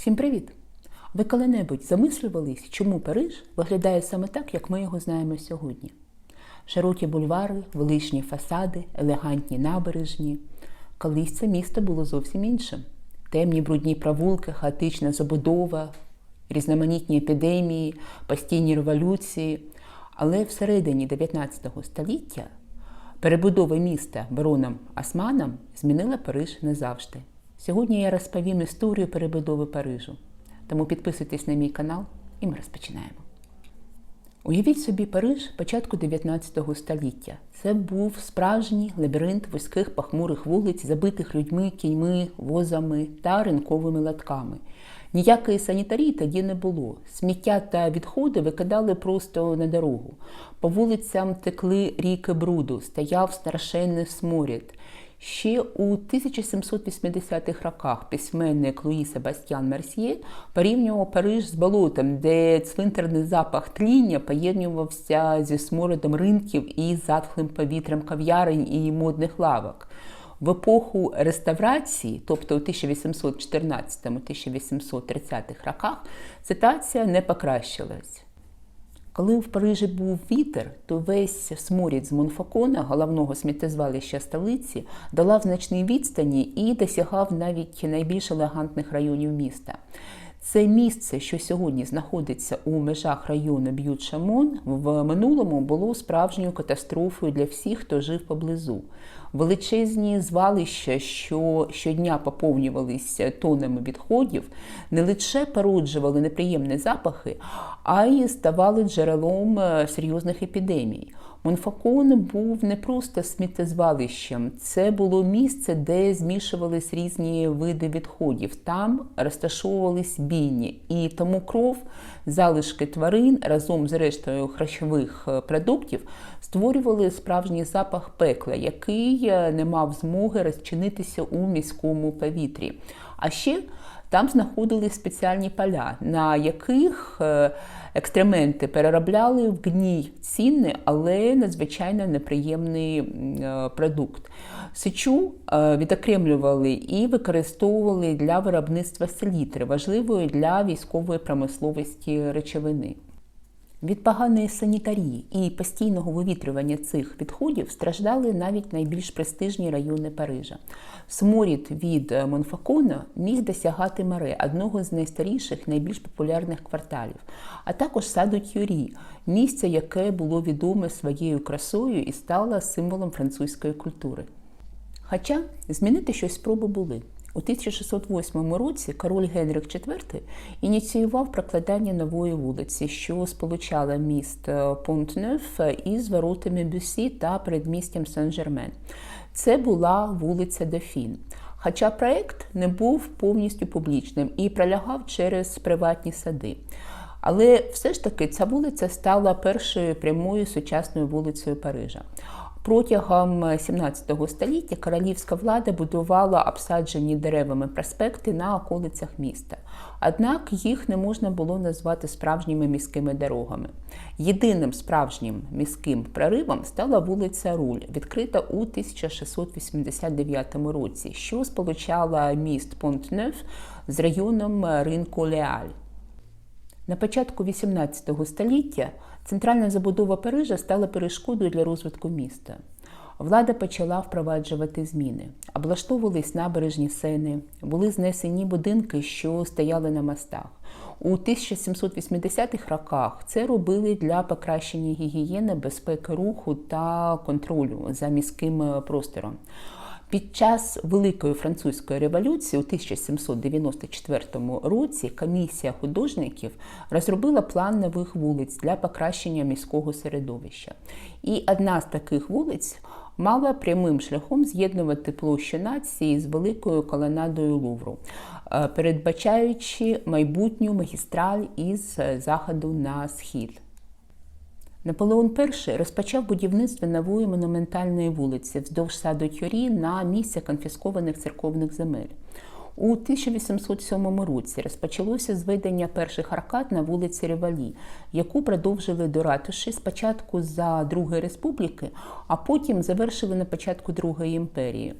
Всім привіт! Ви коли-небудь замислювались, чому Париж виглядає саме так, як ми його знаємо сьогодні? Широкі бульвари, величні фасади, елегантні набережні. Колись це місто було зовсім іншим. Темні брудні провулки, хаотична забудова, різноманітні епідемії, постійні революції. Але всередині 19 століття перебудова міста бароном Османом змінила Париж назавжди. Сьогодні я розповім історію перебудови Парижу. Тому підписуйтесь на мій канал і ми розпочинаємо. Уявіть собі Париж початку 19 століття. Це був справжній лабіринт вузьких пахмурих вулиць, забитих людьми, кіньми, возами та ринковими латками. Ніякої санітарії тоді не було. Сміття та відходи викидали просто на дорогу. По вулицям текли ріки бруду, стояв страшенний сморід. Ще у 1780-х роках письменник Луї Себастьян Мерсьє порівнював Париж з болотом, де цвинтарний запах тління поєднувався зі смородом ринків і затхлим повітрям кав'ярень і модних лавок. В епоху реставрації, тобто у 1814-1830 роках, ситуація не покращилась. Коли в Парижі був вітер, то весь сморід з Монфакона, головного сміттєзвалища столиці, долав значні відстані і досягав навіть найбільш елегантних районів міста. Це місце, що сьогодні знаходиться у межах району Б'ют-Шамон, в минулому було справжньою катастрофою для всіх, хто жив поблизу. Величезні звалища, що щодня поповнювалися тонами відходів, не лише породжували неприємні запахи, а й ставали джерелом серйозних епідемій. Монфакон був не просто сміттєзвалищем, це було місце, де змішувались різні види відходів. Там розташовувались бійні, і тому кров, залишки тварин разом з рештою харчових продуктів створювали справжній запах пекла, який не мав змоги розчинитися у міському повітрі. А ще там знаходились спеціальні поля, на яких екстременти переробляли в гній цінний, але надзвичайно неприємний продукт. Сечу відокремлювали і використовували для виробництва селітри, важливої для військової промисловості речовини. Від поганої санітарії і постійного вивітрювання цих відходів страждали навіть найбільш престижні райони Парижа. Сморід від Монфакона міг досягати Маре, одного з найстаріших, найбільш популярних кварталів, а також саду Тюрі, місце, яке було відоме своєю красою і стало символом французької культури. Хоча змінити щось спроби були. У 1608 році король Генрих IV ініціював прокладання нової вулиці, що сполучала міст Понтнеф із воротами Бюсі та передмістям Сен-Жермен. Це була вулиця Дофін. Хоча проект не був повністю публічним і пролягав через приватні сади. Але все ж таки ця вулиця стала першою прямою сучасною вулицею Парижа. Протягом 17 століття королівська влада будувала обсаджені деревами проспекти на околицях міста. Однак їх не можна було назвати справжніми міськими дорогами. Єдиним справжнім міським проривом стала вулиця Руль, відкрита у 1689 році, що сполучала міст Понт-Неф з районом ринку Леаль. На початку XVIII століття центральна забудова Парижа стала перешкодою для розвитку міста. Влада почала впроваджувати зміни. Облаштовувались набережні сени, були знесені будинки, що стояли на мостах. У 1780-х роках це робили для покращення гігієни, безпеки руху та контролю за міським простором. Під час Великої французької революції у 1794 році комісія художників розробила план нових вулиць для покращення міського середовища. І одна з таких вулиць мала прямим шляхом з'єднувати площу нації з великою колонадою Лувру, передбачаючи майбутню магістраль із заходу на схід. Наполеон І розпочав будівництво нової монументальної вулиці вздовж саду Тюрі на місця конфіскованих церковних земель. У 1807 році розпочалося зведення перших аркад на вулиці Ревалі, яку продовжили до ратуші спочатку за Другої республіки, а потім завершили на початку Другої імперії.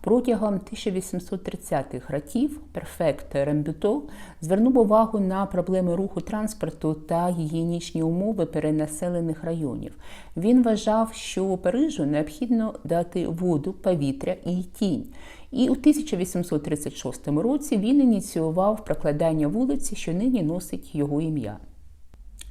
Протягом 1830-х років префект Рембюто звернув увагу на проблеми руху транспорту та гігієнічні умови перенаселених районів. Він вважав, що Парижу необхідно дати воду, повітря і тінь. І у 1836 році він ініціював прокладання вулиці, що нині носить його ім'я.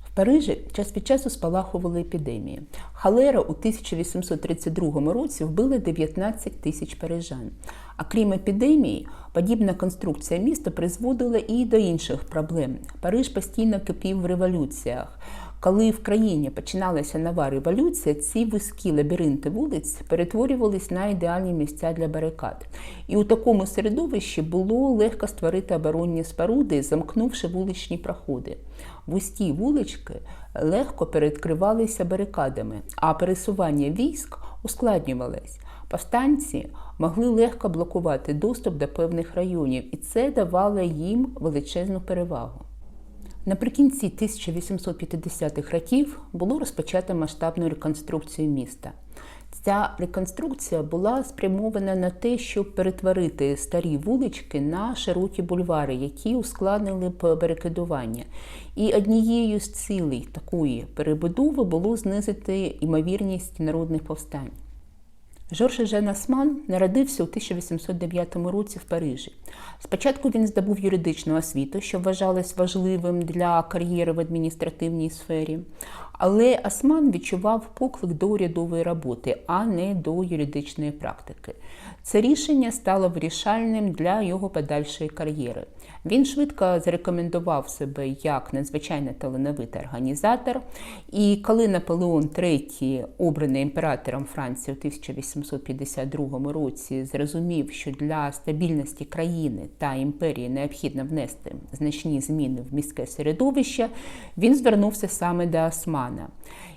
В Парижі час від часу спалахували епідемії. Халера у 1832 році вбила 19 тисяч парижан. А крім епідемії, подібна конструкція міста призводила і до інших проблем. Париж постійно кипів в революціях. Коли в країні починалася нова революція, ці вузькі лабіринти вулиць перетворювались на ідеальні місця для барикад. І у такому середовищі було легко створити оборонні споруди, замкнувши вуличні проходи. Вузькі вулички легко перекривалися барикадами, а пересування військ ускладнювалось. Повстанці могли легко блокувати доступ до певних районів, і це давало їм величезну перевагу. Наприкінці 1850-х років було розпочато масштабну реконструкцію міста. Ця реконструкція була спрямована на те, щоб перетворити старі вулички на широкі бульвари, які ускладнили б барикадування. І однією з цілей такої перебудови було знизити ймовірність народних повстань. Жорж Жен Осман народився у 1809 році в Парижі. Спочатку він здобув юридичну освіту, що вважалось важливим для кар'єри в адміністративній сфері. Але Осман відчував поклик до урядової роботи, а не до юридичної практики. Це рішення стало вирішальним для його подальшої кар'єри. Він швидко зарекомендував себе як надзвичайно талановитий організатор. І коли Наполеон III, обраний імператором Франції у 1852 році, зрозумів, що для стабільності країни та імперії необхідно внести значні зміни в міське середовище, він звернувся саме до Османа.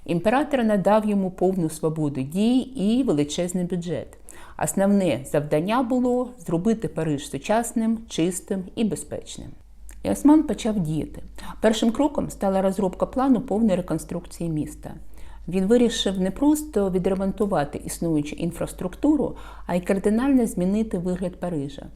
Імператор надав йому повну свободу дій і величезний бюджет. Основне завдання було зробити Париж сучасним, чистим і безпечним. І Осман почав діяти. Першим кроком стала розробка плану повної реконструкції міста. Він вирішив не просто відремонтувати існуючу інфраструктуру, а й кардинально змінити вигляд Парижа.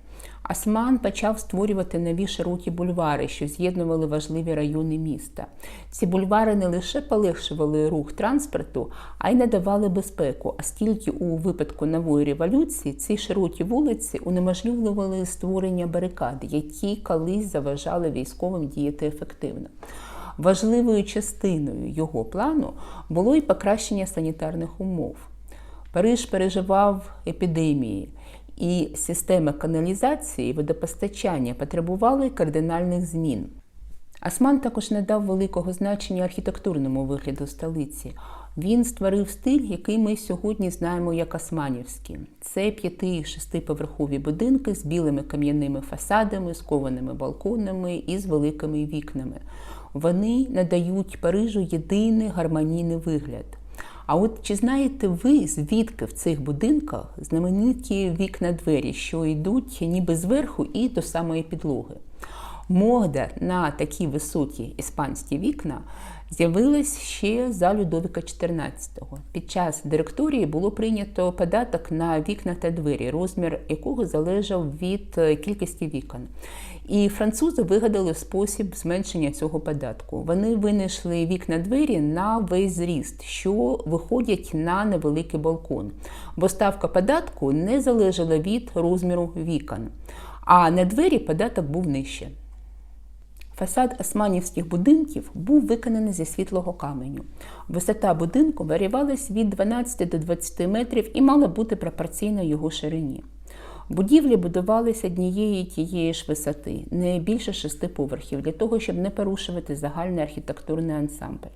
Осман почав створювати нові широкі бульвари, що з'єднували важливі райони міста. Ці бульвари не лише полегшували рух транспорту, а й надавали безпеку, оскільки у випадку нової революції ці широкі вулиці унеможливлювали створення барикад, які колись заважали військовим діяти ефективно. Важливою частиною його плану було і покращення санітарних умов. Париж переживав епідемії, і системи каналізації і водопостачання потребували кардинальних змін. Осман також не дав великого значення архітектурному вигляду столиці. Він створив стиль, який ми сьогодні знаємо як османівський. Це п'яти-шестиповерхові будинки з білими кам'яними фасадами, з кованими балконами і з великими вікнами. Вони надають Парижу єдиний гармонійний вигляд. А от чи знаєте ви, звідки в цих будинках знамениті вікна двері, що йдуть ніби зверху і до самої підлоги? Мода на такі високі іспанські вікна з'явилась ще за Людовика XIV. Під час директорії було прийнято податок на вікна та двері, розмір якого залежав від кількості вікон. І французи вигадали спосіб зменшення цього податку. Вони винайшли вікна двері на весь зріст, що виходять на невеликий балкон, бо ставка податку не залежала від розміру вікон. А на двері податок був нижче. Фасад османівських будинків був виконаний зі світлого каменю. Висота будинку варівалась від 12 до 20 метрів і мала бути пропорційна його ширині. Будівлі будувалися однієї тієї ж висоти, не більше шести поверхів, для того, щоб не порушувати загальний архітектурний ансамбль.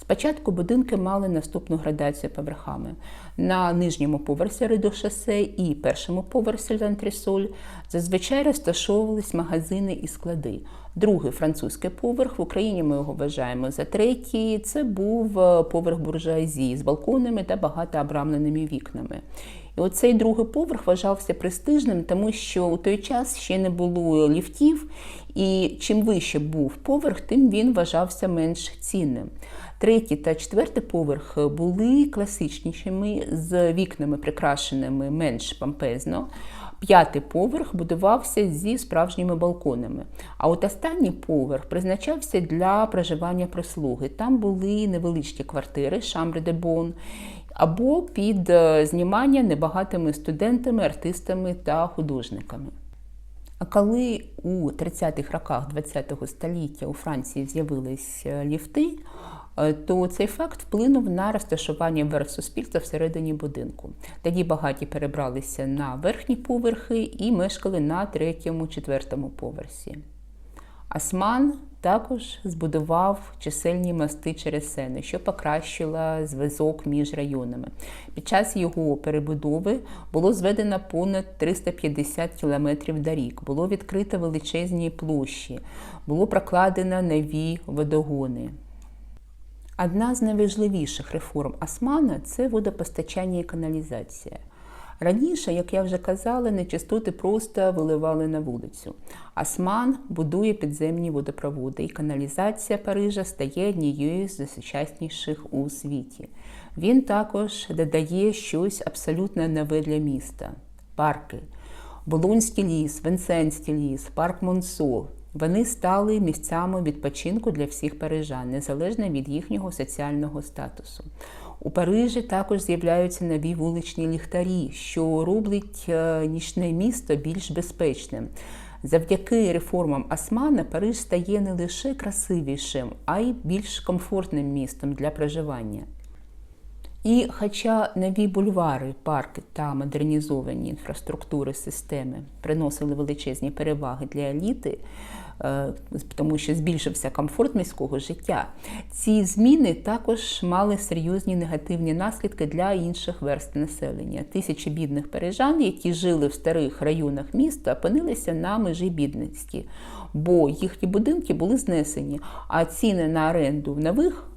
Спочатку будинки мали наступну градацію поверхами. На нижньому поверсі ридошосе і першому поверсі лантрісоль зазвичай розташовувались магазини і склади. Другий французький поверх в Україні ми його вважаємо за третій. Це був поверх буржуазії з балконами та багатообрамленими вікнами. І оцей другий поверх вважався престижним, тому що у той час ще не було ліфтів, і чим вище був поверх, тим він вважався менш цінним. Третій та четвертий поверх були класичнішими, з вікнами прикрашеними менш помпезно. П'ятий поверх будувався зі справжніми балконами. А от останній поверх призначався для проживання прислуги. Там були невеличкі квартири, шамбри де бон, або під е, знімання небагатими студентами, артистами та художниками. А коли у 30-х роках ХХ століття у Франції з'явились е, ліфти, е, то цей факт вплинув на розташування верх суспільства всередині будинку. Тоді багаті перебралися на верхні поверхи і мешкали на третьому, четвертому поверсі. Осман також збудував чисельні мости через Сени, що покращило зв'язок між районами. Під час його перебудови було зведено понад 350 кілометрів доріг, було відкрито величезні площі, було прокладено нові водогони. Одна з найважливіших реформ Османа це водопостачання і каналізація. Раніше, як я вже казала, нечистоти просто виливали на вулицю. Осман будує підземні водопроводи, і каналізація Парижа стає однією з сучасніших у світі. Він також додає щось абсолютно нове для міста парки. Болонський ліс, Венсенський ліс, парк Монсо. Вони стали місцями відпочинку для всіх парижан, незалежно від їхнього соціального статусу. У Парижі також з'являються нові вуличні ліхтарі, що роблять е, нічне місто більш безпечним. Завдяки реформам Османа Париж стає не лише красивішим, а й більш комфортним містом для проживання. І хоча нові бульвари, парки та модернізовані інфраструктури системи приносили величезні переваги для еліти, Е, тому що збільшився комфорт міського життя. Ці зміни також мали серйозні негативні наслідки для інших верст населення. Тисячі бідних парижан, які жили в старих районах міста, опинилися на межі бідності, бо їхні будинки були знесені, а ціни на оренду в нових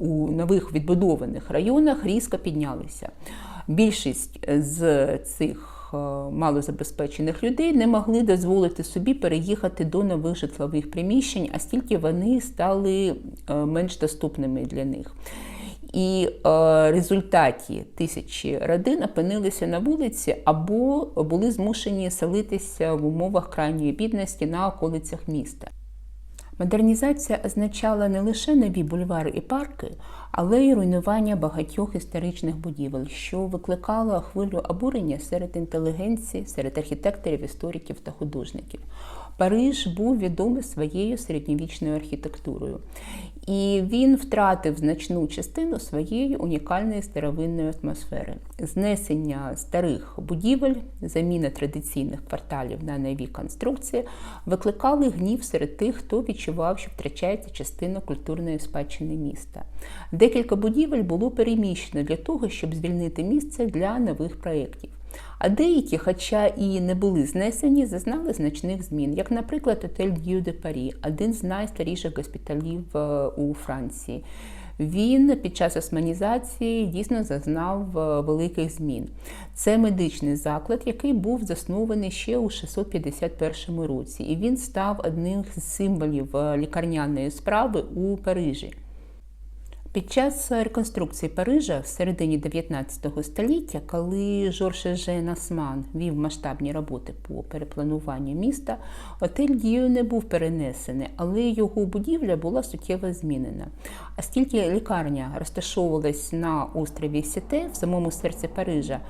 у нових відбудованих районах різко піднялися. Більшість з цих Е, малозабезпечених людей не могли дозволити собі переїхати до нових житлових приміщень, а стільки вони стали е, менш доступними для них. І е, результаті тисячі родин опинилися на вулиці або були змушені селитися в умовах крайньої бідності на околицях міста. Модернізація означала не лише нові бульвари і парки, але й руйнування багатьох історичних будівель, що викликало хвилю обурення серед інтелігенції, серед архітекторів, істориків та художників. Париж був відомий своєю середньовічною архітектурою, і він втратив значну частину своєї унікальної старовинної атмосфери. Знесення старих будівель, заміна традиційних кварталів на нові конструкції викликали гнів серед тих, хто відчував, що втрачається частина культурної спадщини міста. Декілька будівель було переміщено для того, щоб звільнити місце для нових проєктів. А деякі, хоча і не були знесені, зазнали значних змін, як, наприклад, отель Д'ю де Парі, один з найстаріших госпіталів е, у Франції. Він під час османізації дійсно зазнав е, великих змін. Це медичний заклад, який був заснований ще у 651 році, і він став одним з символів е, лікарняної справи у Парижі. Під час реконструкції Парижа в середині 19 століття, коли Жорж Жен Асман вів масштабні роботи по переплануванню міста, отель Дію не був перенесений, але його будівля була суттєво змінена. А стільки лікарня розташовувалась на острові Сіте в самому серці Парижа,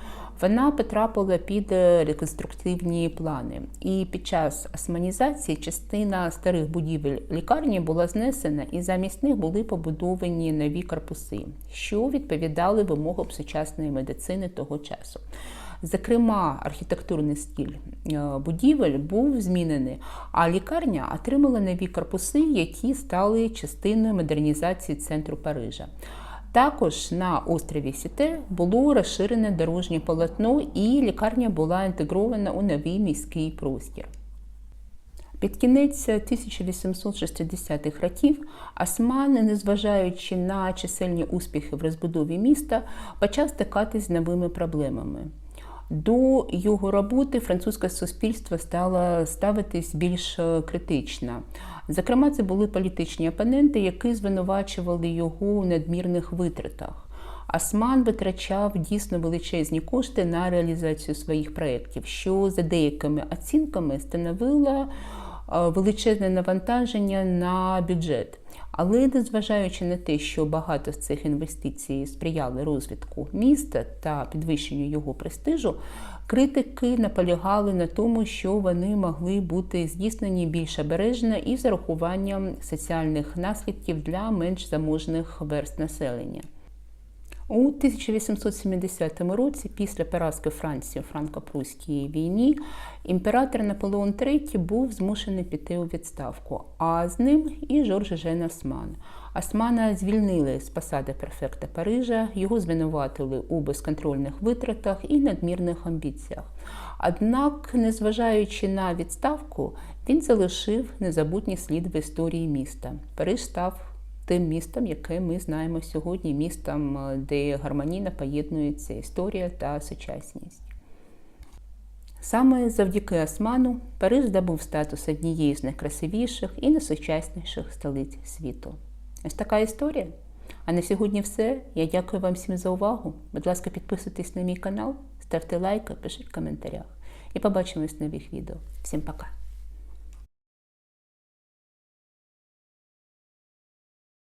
вона потрапила під е, реконструктивні плани. І під час османізації частина старих будівель лікарні була знесена, і замість них були побудовані нові корпуси, що відповідали вимогам сучасної медицини того часу. Зокрема, архітектурний стиль е, будівель був змінений, а лікарня отримала нові корпуси, які стали частиною модернізації центру Парижа. Також на острові Сіте було розширене дорожнє полотно, і лікарня була інтегрована у новий міський простір. Під кінець 1860-х років Осман, незважаючи на чисельні успіхи в розбудові міста, почав стикатись з новими проблемами. До його роботи французьке суспільство стало ставитись більш критично. Зокрема, це були політичні опоненти, які звинувачували його у надмірних витратах. Осман витрачав дійсно величезні кошти на реалізацію своїх проєктів, що за деякими оцінками становило е, величезне навантаження на бюджет. Але незважаючи на те, що багато з цих інвестицій сприяли розвитку міста та підвищенню його престижу, критики наполягали на тому, що вони могли бути здійснені більш обережно і з урахуванням соціальних наслідків для менш заможних верст населення. У 1870 році, після поразки Франції у франко-прусській війні, імператор Наполеон III був змушений піти у відставку, а з ним і Жорж Жен Осман. Османа звільнили з посади префекта Парижа, його звинуватили у безконтрольних витратах і надмірних амбіціях. Однак, незважаючи на відставку, він залишив незабутній слід в історії міста. Париж став тим містом, яке ми знаємо сьогодні, містом, де гармонійно поєднується історія та сучасність. Саме завдяки Осману Париж здобув статус однієї з найкрасивіших і найсучасніших столиць світу. Ось така історія. А на сьогодні все. Я дякую вам всім за увагу. Будь ласка, підписуйтесь на мій канал, ставте лайки, пишіть в коментарях. І побачимось в нових відео. Всім пока!